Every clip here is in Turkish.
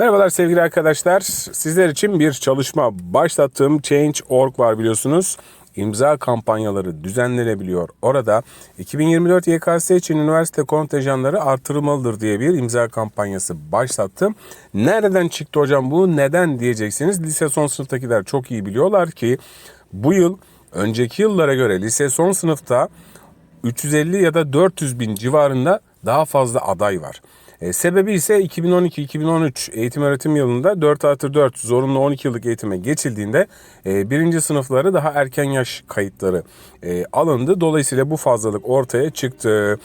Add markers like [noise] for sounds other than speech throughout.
Merhabalar sevgili arkadaşlar. Sizler için bir çalışma başlattığım Change.org var biliyorsunuz. İmza kampanyaları düzenlenebiliyor. Orada 2024 YKS için üniversite kontenjanları artırılmalıdır diye bir imza kampanyası başlattım. Nereden çıktı hocam bu? Neden diyeceksiniz. Lise son sınıftakiler çok iyi biliyorlar ki bu yıl önceki yıllara göre lise son sınıfta 350 ya da 400 bin civarında daha fazla aday var. E, sebebi ise 2012-2013 eğitim öğretim yılında 4 artı 4 zorunlu 12 yıllık eğitime geçildiğinde e, birinci sınıfları daha erken yaş kayıtları e, alındı. Dolayısıyla bu fazlalık ortaya çıktı.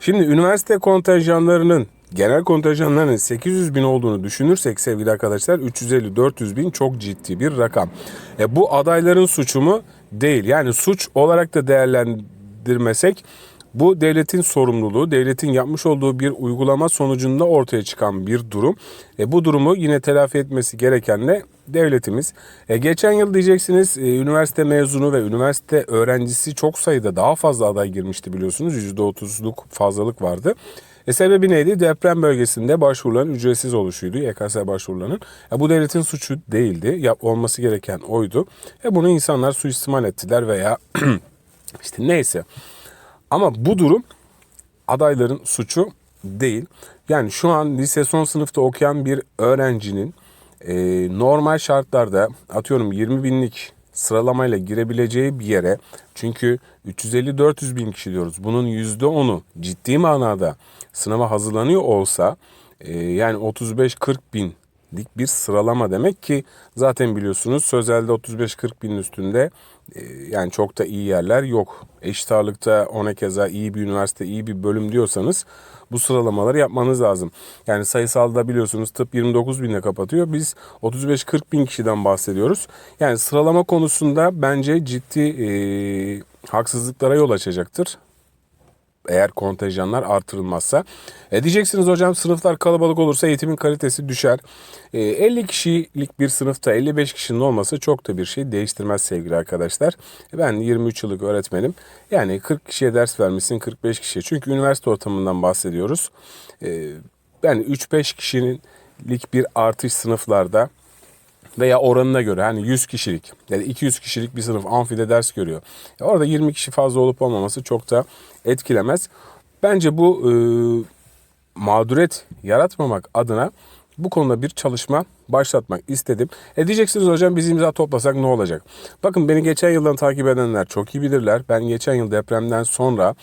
Şimdi üniversite kontenjanlarının genel kontenjanların 800 bin olduğunu düşünürsek sevgili arkadaşlar 350-400 bin çok ciddi bir rakam. E, bu adayların suçu mu? Değil. Yani suç olarak da değerlendirmesek bu devletin sorumluluğu, devletin yapmış olduğu bir uygulama sonucunda ortaya çıkan bir durum. E, bu durumu yine telafi etmesi gereken de devletimiz. E, geçen yıl diyeceksiniz e, üniversite mezunu ve üniversite öğrencisi çok sayıda daha fazla aday girmişti biliyorsunuz. %30'luk fazlalık vardı. E sebebi neydi? Deprem bölgesinde başvuruların ücretsiz oluşuydu. YKS başvurularının. E bu devletin suçu değildi. Yap, olması gereken oydu. E bunu insanlar suistimal ettiler veya [clears throat] işte neyse. Ama bu durum adayların suçu değil. Yani şu an lise son sınıfta okuyan bir öğrencinin e, normal şartlarda atıyorum 20 binlik sıralamayla girebileceği bir yere çünkü 350-400 bin kişi diyoruz. Bunun %10'u ciddi manada sınava hazırlanıyor olsa e, yani 35-40 bin lik bir sıralama demek ki zaten biliyorsunuz sözelde 35-40 binin üstünde e, yani çok da iyi yerler yok. Eşit ağırlıkta ona keza iyi bir üniversite, iyi bir bölüm diyorsanız bu sıralamaları yapmanız lazım. Yani sayısalda biliyorsunuz tıp 29 binde kapatıyor. Biz 35-40 bin kişiden bahsediyoruz. Yani sıralama konusunda bence ciddi e, haksızlıklara yol açacaktır eğer kontenjanlar artırılmazsa. E diyeceksiniz hocam sınıflar kalabalık olursa eğitimin kalitesi düşer. E, 50 kişilik bir sınıfta 55 kişinin olması çok da bir şey değiştirmez sevgili arkadaşlar. E, ben 23 yıllık öğretmenim. Yani 40 kişiye ders vermişsin 45 kişiye. Çünkü üniversite ortamından bahsediyoruz. E, yani 3-5 kişilik bir artış sınıflarda veya oranına göre hani 100 kişilik ya da 200 kişilik bir sınıf amfide ders görüyor. Ya orada 20 kişi fazla olup olmaması çok da etkilemez. Bence bu e, mağduriyet yaratmamak adına bu konuda bir çalışma başlatmak istedim. E diyeceksiniz hocam biz imza toplasak ne olacak? Bakın beni geçen yıldan takip edenler çok iyi bilirler. Ben geçen yıl depremden sonra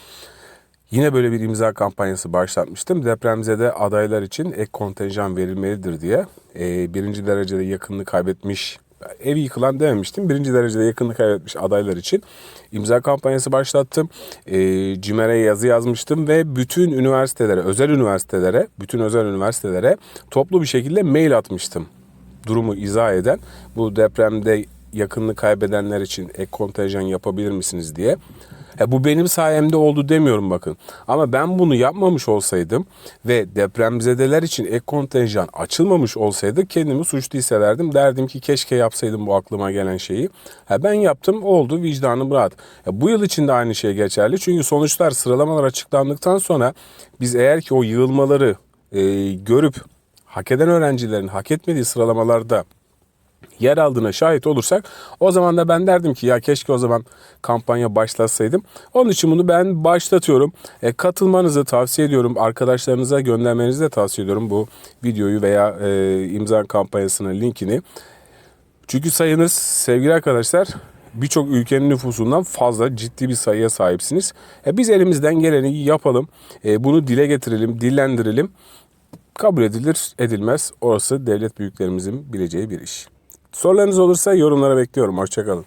Yine böyle bir imza kampanyası başlatmıştım. Depremzede adaylar için ek kontenjan verilmelidir diye. Ee, birinci derecede yakınını kaybetmiş, evi yıkılan dememiştim. Birinci derecede yakınını kaybetmiş adaylar için imza kampanyası başlattım. Ee, CİMER'e yazı yazmıştım ve bütün üniversitelere, özel üniversitelere, bütün özel üniversitelere toplu bir şekilde mail atmıştım. Durumu izah eden, bu depremde yakınını kaybedenler için ek kontenjan yapabilir misiniz diye. E bu benim sayemde oldu demiyorum bakın. Ama ben bunu yapmamış olsaydım ve depremzedeler için ek kontenjan açılmamış olsaydı kendimi suçlu hissederdim. Derdim ki keşke yapsaydım bu aklıma gelen şeyi. Ha ben yaptım oldu vicdanım rahat. E bu yıl için de aynı şey geçerli. Çünkü sonuçlar sıralamalar açıklandıktan sonra biz eğer ki o yığılmaları e, görüp hak eden öğrencilerin hak etmediği sıralamalarda yer aldığına şahit olursak o zaman da ben derdim ki ya keşke o zaman kampanya başlatsaydım. Onun için bunu ben başlatıyorum. E, katılmanızı tavsiye ediyorum. Arkadaşlarınıza göndermenizi de tavsiye ediyorum bu videoyu veya e, imza kampanyasının linkini. Çünkü sayınız sevgili arkadaşlar birçok ülkenin nüfusundan fazla ciddi bir sayıya sahipsiniz. E, biz elimizden geleni yapalım. E, bunu dile getirelim, dillendirelim. Kabul edilir, edilmez. Orası devlet büyüklerimizin bileceği bir iş. Sorularınız olursa yorumlara bekliyorum. Hoşçakalın.